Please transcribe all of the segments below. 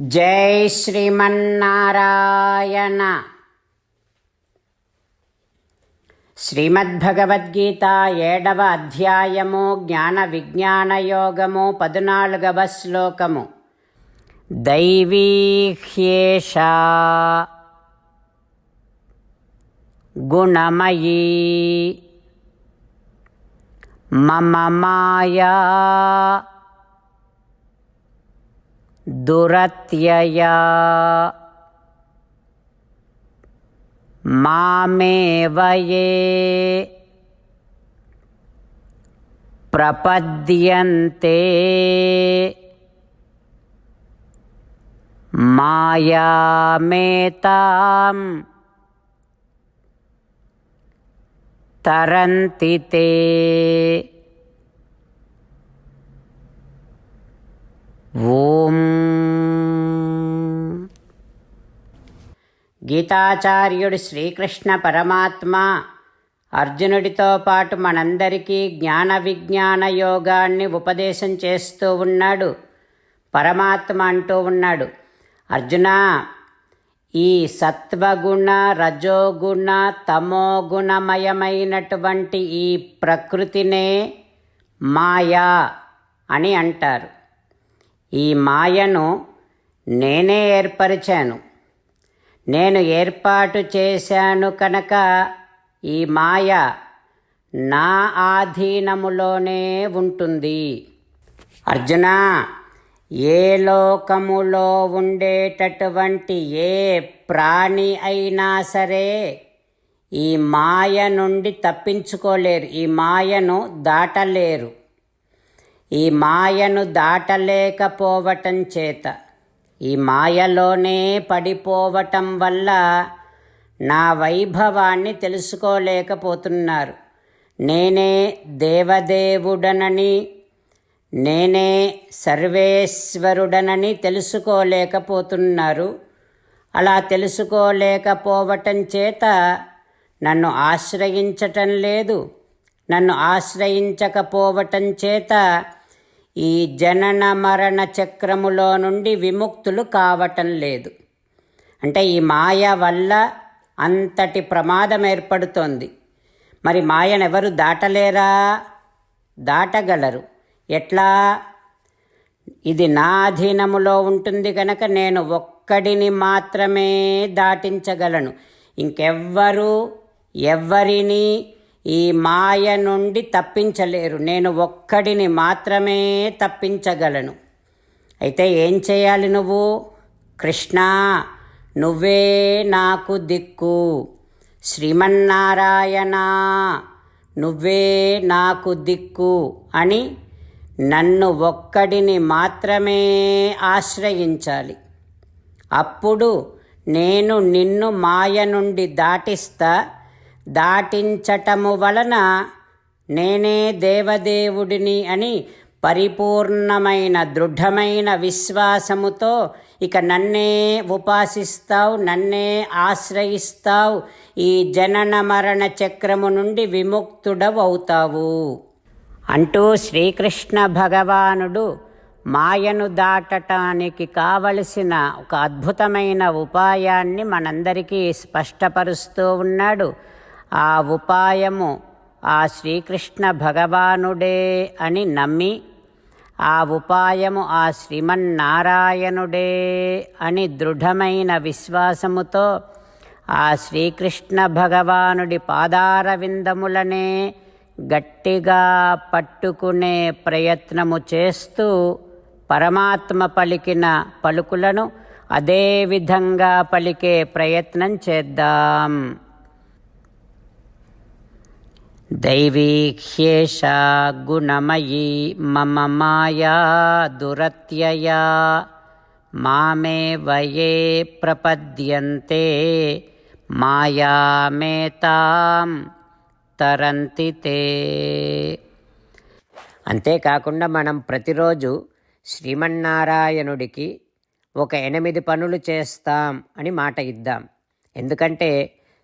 జై శ్రీమన్నారాయణ. శ్రీమద్భగవద్గీత ఏడవ అధ్యాయము జ్ఞాన విజ్ఞాన యోగము పద్నాలుగవ శ్లోకము. దైవీహ్యేష గుణమయీ. మమ మాయా. दुरत्यया। मामेव ये प्रपद्यन्ते। मायामेतां तरन्ति ते। ఓం గీతాచార్యుడు శ్రీకృష్ణ పరమాత్మ. అర్జునుడితో పాటు మనందరికీ జ్ఞాన విజ్ఞాన యోగాన్ని ఉపదేశం చేస్తూ ఉన్నాడు. పరమాత్మ అంటూ ఉన్నాడు. అర్జున ఈ సత్వగుణ రజోగుణ తమోగుణమయమైనటువంటి ఈ ప్రకృతినే మాయా అని అంటారు. ఈ మాయను నేనే ఏర్పరిచాను. నేను ఏర్పాటు చేశాను కనుక ఈ మాయ నా ఆధీనములోనే ఉంటుంది. అర్జున ఏ లోకములో ఉండేటటువంటి ఏ ప్రాణి అయినా సరే ఈ మాయ నుండి తప్పించుకోలేరు ఈ మాయను దాటలేరు. ఈ మాయను దాటలేకపోవటం చేత. ఈ మాయలోనే పడిపోవటం వల్ల నా వైభవాన్ని తెలుసుకోలేకపోతున్నారు. నేనే దేవదేవుడనని నేనే సర్వేశ్వరుడనని తెలుసుకోలేకపోతున్నారు. అలా తెలుసుకోలేకపోవటం చేత నన్ను ఆశ్రయించటం లేదు. నన్ను ఆశ్రయించకపోవటం చేత ఈ జనన మరణ చక్రములో నుండి విముక్తులు కావటం లేదు. అంటే ఈ మాయ వల్ల అంతటి ప్రమాదం ఏర్పడుతోంది. మరి మాయనెవరు దాటలేరా? దాటగలరు. ఎట్లా? ఇది నా అధీనములో ఉంటుంది కనుక నేను ఒక్కడిని మాత్రమే దాటించగలను. ఇంకెవ్వరు? ఎవ్వరిని ఈ మాయ నుండి తప్పించలేరు. నేను ఒక్కడిని మాత్రమే తప్పించగలను. అయితే ఏం చేయాలి నువ్వు? కృష్ణ నువ్వే నాకు దిక్కు. శ్రీమన్నారాయణ నువ్వే నాకు దిక్కు అని నన్ను ఒక్కడిని మాత్రమే ఆశ్రయించాలి. అప్పుడు నేను నిన్ను మాయ నుండి దాటిస్తా దాటించటము వలన నేనే దేవదేవుడిని అని పరిపూర్ణమైన దృఢమైన విశ్వాసముతో ఇక నన్నే ఉపాసిస్తావు నన్నే ఆశ్రయిస్తావు ఈ జనన మరణ చక్రము నుండి విముక్తుడవవుతావు. అంటూ శ్రీకృష్ణ భగవానుడు మాయను దాటటానికి కావలసిన ఒక అద్భుతమైన ఉపాయాన్ని మనందరికీ స్పష్టపరుస్తూ ఉన్నాడు. ఆ ఉపాయము ఆ శ్రీకృష్ణ భగవానుడే అని నమ్మి ఆ ఉపాయము ఆ శ్రీమన్నారాయణుడే అని దృఢమైన విశ్వాసముతో ఆ శ్రీకృష్ణ భగవానుడి పాదారవిందములనే గట్టిగా పట్టుకునే ప్రయత్నము చేస్తూ పరమాత్మ పలికిన పలుకులను అదే విధంగా పలికే ప్రయత్నం చేద్దాం. दैवीह्येषा गुणमयी मम माया दुरत्यया मामेव ये प्रपद्यन्ते మాయామేతాం తరంతి తే అంతేకాకుండా మనం ప్రతిరోజు శ్రీమన్నారాయణుడికి ఒక ఎనిమిది పనులు చేస్తాం అని మాట ఇద్దాం ఎందుకంటే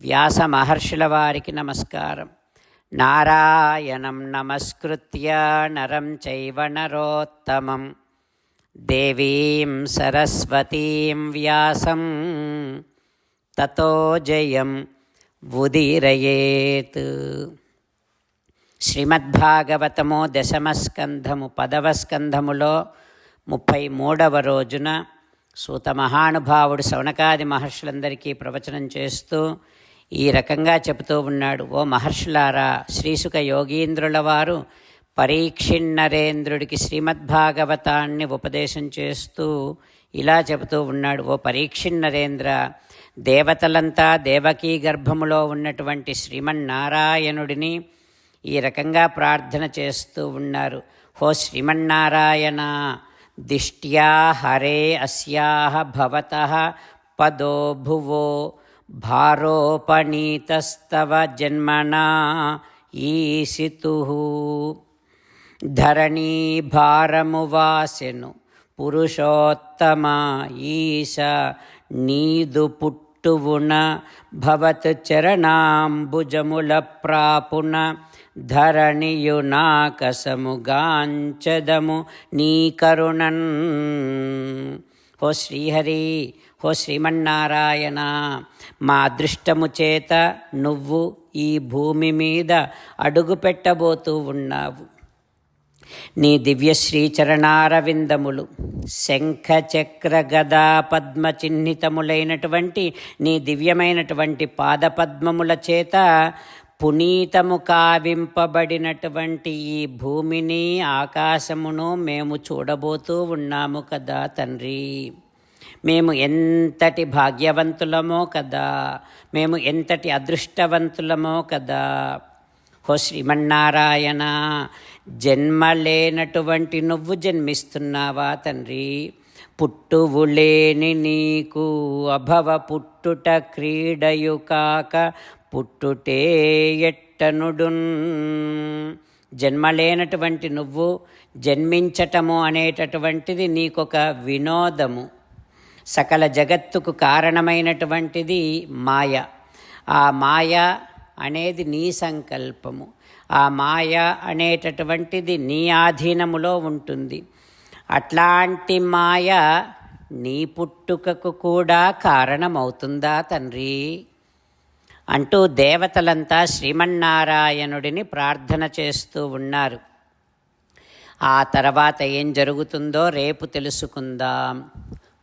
వ్యాస మహర్షుల వారికి నమస్కారం. నారాయణం నమస్కృత్య నరం చైవ నరోత్తమం. దేవీం సరస్వతీం వ్యాసం. తతో జయం ఉదీరయేత్. శ్రీమద్భాగవతము దశమస్కంధము పదవ స్కంధములో ముప్పై మూడవ రోజున సూత మహానుభావుడు సౌనకాది మహర్షులందరికీ ప్రవచనం చేస్తూ ఈ రకంగా చెబుతూ ఉన్నాడు. ఓ మహర్షులారా శ్రీసుక యోగీంద్రుల వారు పరీక్షిణరేంద్రుడికి శ్రీమద్భాగవతాన్ని ఉపదేశం చేస్తూ ఇలా చెబుతూ ఉన్నాడు. ఓ పరీక్షిణరేంద్ర దేవతలంతా దేవకీ గర్భములో ఉన్నటువంటి శ్రీమన్నారాయణుడిని ఈ రకంగా ప్రార్థన చేస్తూ ఉన్నారు. హో శ్రీమన్నారాయణ దిష్ట్యా హరే అస్యాహ భవత పదో భువో భారోపనీతస్తవ జన్మనా ఈసితు ధరణీ భారము వాసెను పురుషోత్తమ ఈశ నీదు పుట్టువున భవత్ చరణాంబుజముల ప్రాపున ధరణియునాకసముగాంచదము నీ కరుణన్. ఓ శ్రీహరి ఓ శ్రీమన్నారాయణ మా అదృష్టము చేత నువ్వు ఈ భూమి మీద అడుగు పెట్టబోతూ ఉన్నావు. నీ దివ్య శ్రీచరణారవిందములు శంఖ చక్ర గదా పద్మ చిహ్నితములైనటువంటి నీ దివ్యమైనటువంటి పాదపద్మముల చేత పునీతము కావింపబడినటువంటి ఈ భూమిని ఆకాశమును మేము చూడబోతూ ఉన్నాము కదా తండ్రి. మేము ఎంతటి భాగ్యవంతులమో కదా. మేము ఎంతటి అదృష్టవంతులమో కదా. హో శ్రీమన్నారాయణ జన్మ లేనటువంటి నువ్వు జన్మిస్తున్నావా తండ్రి. పుట్టువు లేని నీకు అభవ పుట్టుట క్రీడయు కాక పుట్టుటే ఎట్టనుడున్. జన్మలేనటువంటి నువ్వు జన్మించటము అనేటటువంటిది నీకొక వినోదము. సకల జగత్తుకు కారణమైనటువంటిది మాయ. ఆ మాయ అనేది నీ సంకల్పము. ఆ మాయ అనేటటువంటిది నీ ఆధీనములో ఉంటుంది. అట్లాంటి మాయ నీ పుట్టుకకు కూడా కారణమవుతుందా తండ్రి? అంటూ దేవతలంతా శ్రీమన్నారాయణుడిని ప్రార్థన చేస్తూ ఉన్నారు. ఆ తర్వాత ఏం జరుగుతుందో రేపు తెలుసుకుందాం.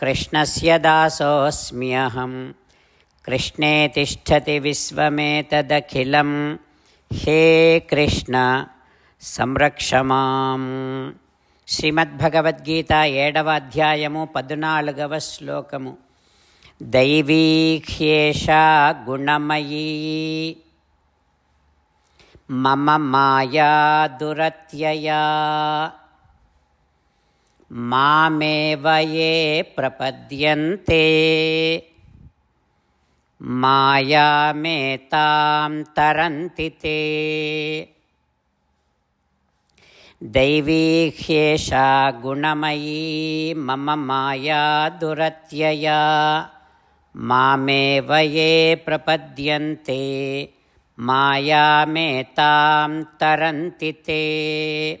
జగదిదం కృష్ణస్య దాసోऽస్మ్యహం కృష్ణే తిష్టతి విశ్వమేతదఖిలం. హే కృష్ణ సంరక్షమాం శ్రీమద్భగవద్గీత ఏడవ అధ్యాయము పద్నాలుగవ శ్లోకము. దైవీహ్యేషా గుణమయీ. మమ మాయా దురత్యయా. మామేవయే ప్రపద్యంతే. మాయామేతాం తరంతి తే. దైవీహ్యేషా గుణమయీ మమ మాయా దురత్యయా. మామేవయే ప్రపద్యంతే. మాయామేతాం తరంతి తే.